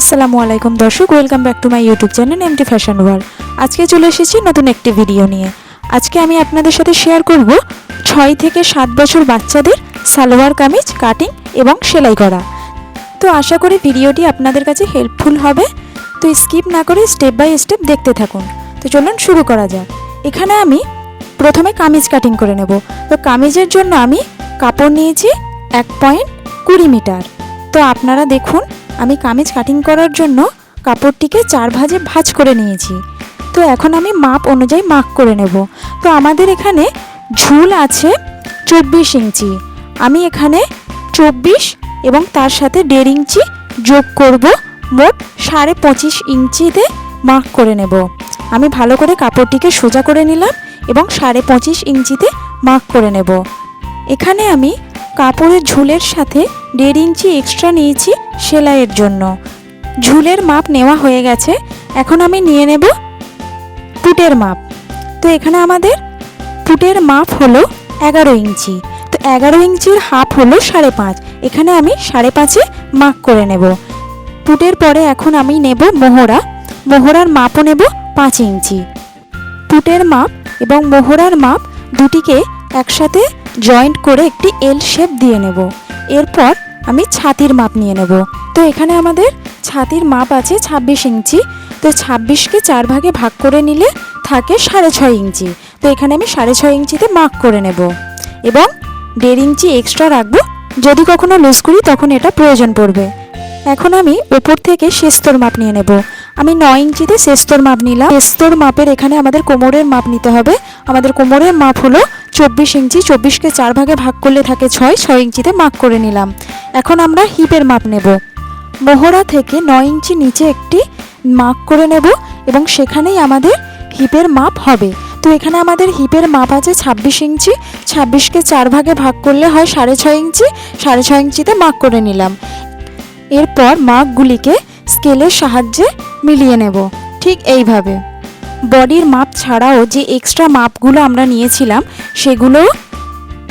আসসালামু আলাইকুম দর্শক welcome back to my YouTube channel MT fashion world আজকে চলে এসেছি নতুন একটি ভিডিও নিয়ে। আজকে আমি আপনাদের সাথে শেয়ার করব ছয় থেকে সাত বছর বাচ্চাদের সালোয়ার কামিজ কাটিং এবং সেলাই করা। তো আশা করি ভিডিওটি আপনাদের কাছে হেল্পফুল হবে। তো স্কিপ না করে স্টেপ বাই স্টেপ দেখতে থাকুন। তো চলুন শুরু করা যাক। এখানে আমি প্রথমে কামিজ কাটিং করে নেব। তো কামিজের জন্য আমি কাপড় নিয়েছি এক পয়েন্ট কুড়ি মিটার। তো আপনারা দেখুন আমি কামিজ কাটিং করার জন্য কাপড়টিকে চার ভাজে ভাঁজ করে নিয়েছি। তো এখন আমি মাপ অনুযায়ী মার্ক করে নেব। তো আমাদের এখানে ঝুল আছে চব্বিশ ইঞ্চি। আমি এখানে চব্বিশ এবং তার সাথে দেড় ইঞ্চি যোগ করব। মোট সাড়ে পঁচিশ ইঞ্চিতে মার্ক করে নেব। আমি ভালো করে কাপড়টিকে সোজা করে নিলাম এবং সাড়ে পঁচিশ ইঞ্চিতে মার্ক করে নেব। এখানে আমি কাপড়ের ঝুলের সাথে দেড় ইঞ্চি এক্সট্রা নিয়েছি। সেলাইয়ের জন্য। ঝুলের মাপ নেওয়া হয়ে গেছে, এখন আমি নিয়ে নেব পুটের মাপ। তো এখানে আমাদের পুটের মাপ হলো এগারো ইঞ্চি। তো এগারো ইঞ্চির হাফ হলো সাড়ে পাঁচ। এখানে আমি সাড়ে পাঁচে মাপ করে নেব। পুটের পরে এখন আমি নেব মোহরা। মোহরার মাপও নেব পাঁচ ইঞ্চি। পুটের মাপ এবং মোহরার মাপ দুটিকে একসাথে জয়েন্ট করে একটি এল শেপ দিয়ে নেব। এরপর আমি ছাতির মাপ নিয়ে নেব। তো এখানে আমাদের ছাতির মাপ আছে ছাব্বিশ ইঞ্চি। তো ছাব্বিশকে চার ভাগে ভাগ করে নিলে থাকে সাড়ে ছয় ইঞ্চি। তো এখানে আমি সাড়ে ছয় ইঞ্চিতে মার্ক করে নেব। এবং দেড় ইঞ্চি এক্সট্রা রাখব। যদি কখনো লুজ করি, তখন এটা প্রয়োজন পড়বে। এখন আমি ওপর থেকে শেস্তর মাপ নিয়ে নেব। আমি নয় ইঞ্চিতে শেস্তর মাপ নিলাম। শেস্তর মাপের এখানে আমাদের কোমরের মাপ নিতে হবে। আমাদের কোমরের মাপ হলো চব্বিশ ইঞ্চি, চব্বিশকে চার ভাগে ভাগ করলে থাকে ছয় ছয় ইঞ্চিতে মাপ করে নিলাম। এখন আমরা হিপের মাপ নেব। মোহরা থেকে নয় ইঞ্চি নিচে একটি মাপ করে নেব এবং সেখানেই আমাদের হিপের মাপ হবে। তো এখানে আমাদের হিপের মাপ আছে ছাব্বিশ ইঞ্চি, ছাব্বিশকে চার ভাগে ভাগ করলে হয় সাড়ে ছয় ইঞ্চি, সাড়ে ছয় ইঞ্চিতে মাপ করে নিলাম। এরপর মাপগুলিকে স্কেলের সাহায্যে মিলিয়ে নেব। ঠিক এইভাবে। বডির মাপ ছাড়াও যে এক্সট্রা মাপগুলো আমরা নিয়েছিলাম, সেগুলো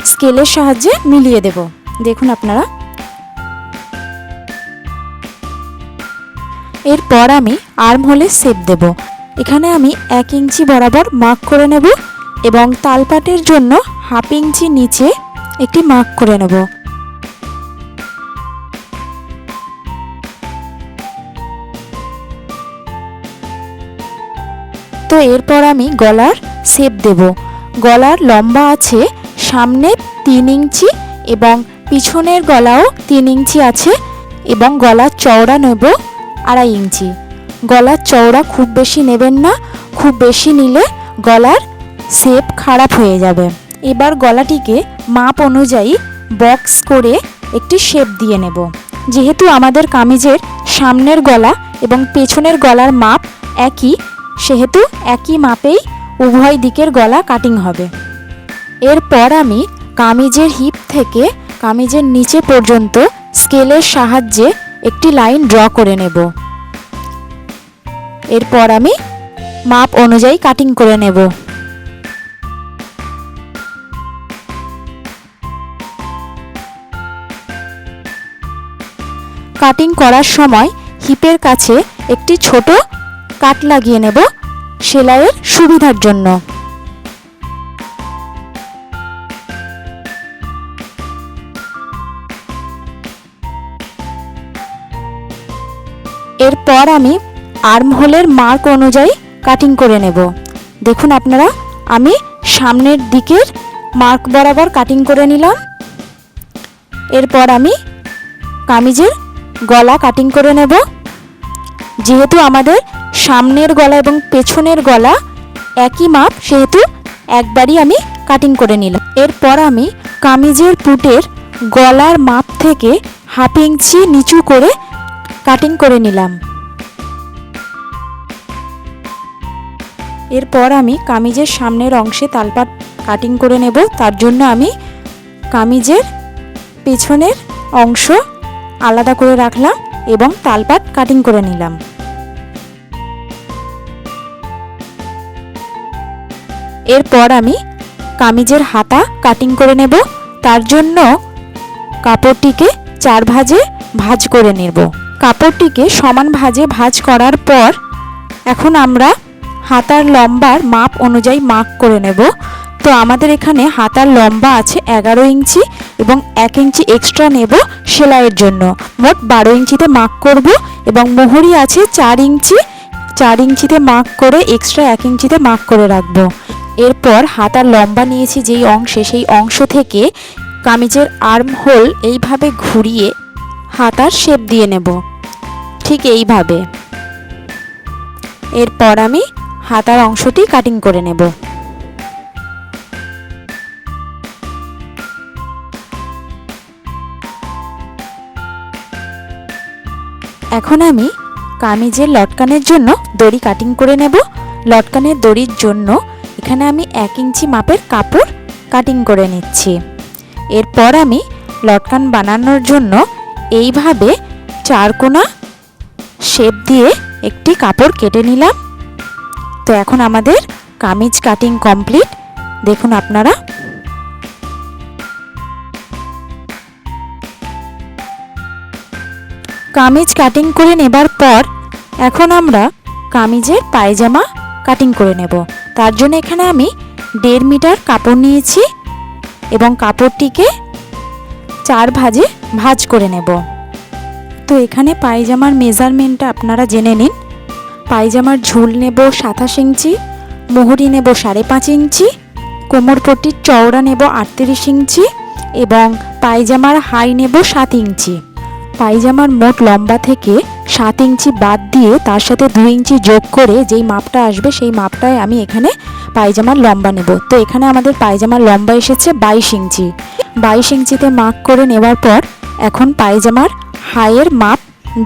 স্কেলের সাহায্যে মিলিয়ে দেব। দেখুন আপনারা। এরপর আমি আর্ম হোলে সেপ দেব। এখানে আমি এক ইঞ্চি বরাবর মার্ক করে নেব এবং তালপাটের জন্য হাফ ইঞ্চি নিচে একটি মার্ক করে নেব। তো এরপর আমি গলার শেপ দেব। গলার লম্বা আছে, সামনে তিন ইঞ্চি এবং পিছনের গলাও তিন ইঞ্চি আছে এবং গলার চওড়া নেব আড়াই ইঞ্চি। গলার চওড়া খুব বেশি নেবেন না, খুব বেশি নিলে গলার শেপ খারাপ হয়ে যাবে। এবার গলাটিকে মাপ অনুযায়ী বক্স করে একটি শেপ দিয়ে নেব। যেহেতু আমাদের কামিজের সামনের গলা এবং পেছনের গলার মাপ একই সেহেতু একই মাপেই উভয় দিকের গলা কাটিং হবে। এরপর আমি কামিজের হিপ থেকে কামিজের নিচে পর্যন্ত স্কেলের সাহায্যে একটি লাইন ড্র করে নেব। এরপর আমি মাপ অনুযায়ী কাটিং করে নেব। কাটিং করার সময় হিপের কাছে একটি ছোট কাট লাগিয়ে নেব সেলাইয়ের সুবিধার জন্য। এরপর আমি আর্মহোলের মার্ক অনুযায়ী কাটিং করে নেব। দেখুন আপনারা, আমি সামনের দিকের মার্ক বরাবর কাটিং করে নিলাম। এরপর আমি কামিজের গলা কাটিং করে নেব। যেহেতু আমাদের সামনের গলা এবং পেছনের গলা একই মাপ, সেহেতু একবারই আমি কাটিং করে নিলাম। এরপর আমি কামিজের পুটের গলার মাপ থেকে হাফ ইঞ্চি নিচু করে কাটিং করে নিলাম। এরপর আমি কামিজের সামনের অংশে তালপাট কাটিং করে নেব। তার জন্য আমি কামিজের পেছনের অংশ আলাদা করে রাখলাম এবং তালপাট কাটিং করে নিলাম। এরপর আমি কামিজের হাতা কাটিং করে নেব। তার জন্য কাপড়টিকে চার ভাজে ভাজ করে নেব। কাপড়টিকে সমান ভাজে ভাজ করার পর এখন আমরা হাতার লম্বার মাপ অনুযায়ী মার্ক করে নেব। তো আমাদের এখানে হাতার লম্বা আছে এগারো ইঞ্চি এবং এক ইঞ্চি এক্সট্রা নেব সেলাইয়ের জন্য। মোট বারো ইঞ্চিতে মার্ক করব এবং মোহরি আছে চার ইঞ্চি, চার ইঞ্চিতে মার্ক করে এক্সট্রা এক ইঞ্চিতে মার্ক করে রাখব। এরপর হাতার লম্বা নিয়েছি যেই অংশে, সেই অংশ থেকে কামিজের আর্ম হোল এইভাবে ঘুরিয়ে হাতার শেপ দিয়ে নেব। ঠিক এইভাবে। এরপর আমি হাতার অংশটি কাটিং করে নেব। এখন আমি কামিজের লটকানের জন্য দড়ি কাটিং করে নেব। লটকানের দড়ির জন্য এখানে আমি এক ইঞ্চি মাপের কাপড় কাটিং করে নিচ্ছি। এরপর আমি লটকান বানানোর জন্য এইভাবে চারকোনা শেপ দিয়ে একটি কাপড় কেটে নিলাম। তো এখন আমাদের কামিজ কাটিং কমপ্লিট দেখুন আপনারা। কামিজ কাটিং করে নেবার পর এখন আমরা কামিজের পায়জামা কাটিং করে নেব। তার জন্য এখানে আমি দেড় মিটার কাপড় নিয়েছি এবং কাপড়টিকে চার ভাজে ভাজ করে নেব। তো এখানে পায়জামার মেজারমেন্টটা আপনারা জেনে নিন। পায়জামার ঝুল নেব সাতাশ ইঞ্চি, মোহরি নেব সাড়ে পাঁচ ইঞ্চি কোমরপট্টির চওড়া নেব আটত্রিশ ইঞ্চি এবং পায়জামার হাই নেব সাত ইঞ্চি। পায়জামার মোট লম্বা থেকে সাত ইঞ্চি বাদ দিয়ে তার সাথে দু ইঞ্চি যোগ করে যেই মাপটা আসবে সেই মাপটায় আমি এখানে পায়জামার লম্বা নেব। তো এখানে আমাদের পায়জামার লম্বা এসেছে বাইশ ইঞ্চি। বাইশ ইঞ্চিতে মাপ করে নেওয়ার পর এখন পায়জামার হাইয়ের মাপ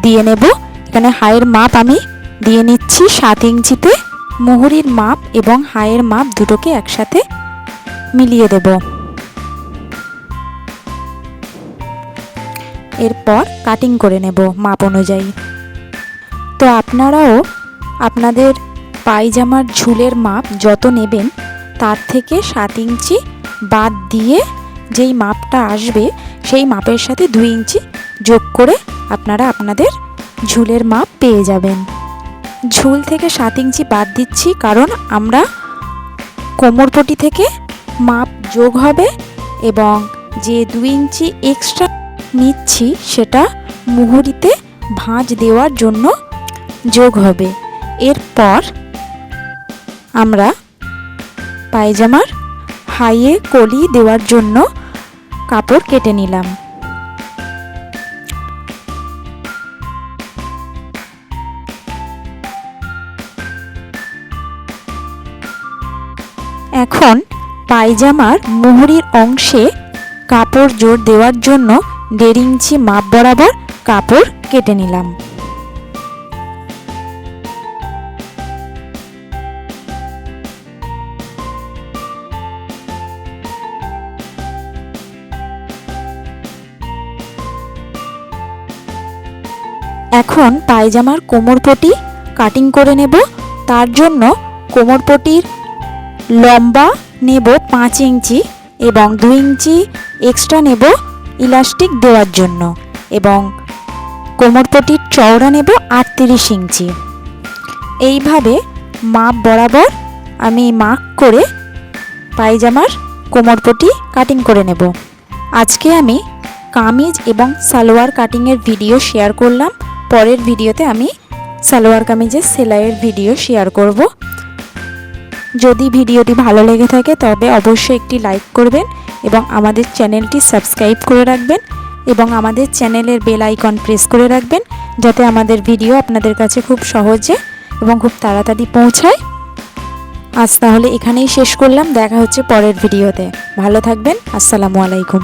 দিয়ে নেব। এখানে হাইয়ের মাপ আমি দিয়ে নিচ্ছি সাত ইঞ্চিতে। মুহুরির মাপ এবং হাইয়ের মাপ দুটোকে একসাথে মিলিয়ে দেব। এরপর কাটিং করে নেব মাপ অনুযায়ী। তো আপনারাও আপনাদের পায়জামার ঝুলের মাপ যত নেবেন, তার থেকে সাত ইঞ্চি বাদ দিয়ে যেই মাপটা আসবে, সেই মাপের সাথে দুই ইঞ্চি যোগ করে আপনারা আপনাদের ঝুলের মাপ পেয়ে যাবেন। ঝুল থেকে সাত ইঞ্চি বাদ দিচ্ছি কারণ আমরা কোমরপটি থেকে মাপ যোগ হবে এবং যে দুই ইঞ্চি এক্সট্রা নিচ্ছি, সেটা মুহুরিতে ভাঁজ দেওয়ার জন্য যোগ হবে। এরপর আমরা পায়জামার হাইয়ে কলি দেওয়ার জন্য কাপড় কেটে নিলাম। এখন পায়জামার মুহুরির অংশে কাপড় জোর দেওয়ার জন্য দেড় ইঞ্চি মাপ বরাবর কাপড় কেটে নিলাম। এখন পায়জামার কোমরপটি কাটিং করে নেব। তার জন্য কোমরপটির লম্বা নেব পাঁচ ইঞ্চি এবং দুই ইঞ্চি এক্সট্রা নেব ইলাস্টিক দেওয়ার জন্য এবং কোমরপটির চওড়া নেব আটত্রিশ ইঞ্চি। এইভাবে মাপ বরাবর আমি মাক করে পায়জামার কোমরপটি কাটিং করে নেব। আজকে আমি কামিজ এবং সালোয়ার কাটিংয়ের ভিডিও শেয়ার করলাম। পরের ভিডিওতে আমি সালোয়ার কামিজের সেলাইয়ের ভিডিও শেয়ার করব। যদি ভিডিওটি ভালো লেগে থাকে, তবে অবশ্যই একটি লাইক করবেন এবং আমাদের চ্যানেলটি সাবস্ক্রাইব করে রাখবেন এবং আমাদের চ্যানেলের বেল আইকন প্রেস করে রাখবেন যাতে আমাদের ভিডিও আপনাদের কাছে খুব সহজে এবং খুব তাড়াতাড়ি পৌঁছায়। আজ তাহলে এখানেই শেষ করলাম। দেখা হচ্ছে পরের ভিডিওতে। ভালো থাকবেন। আসসালামু আলাইকুম।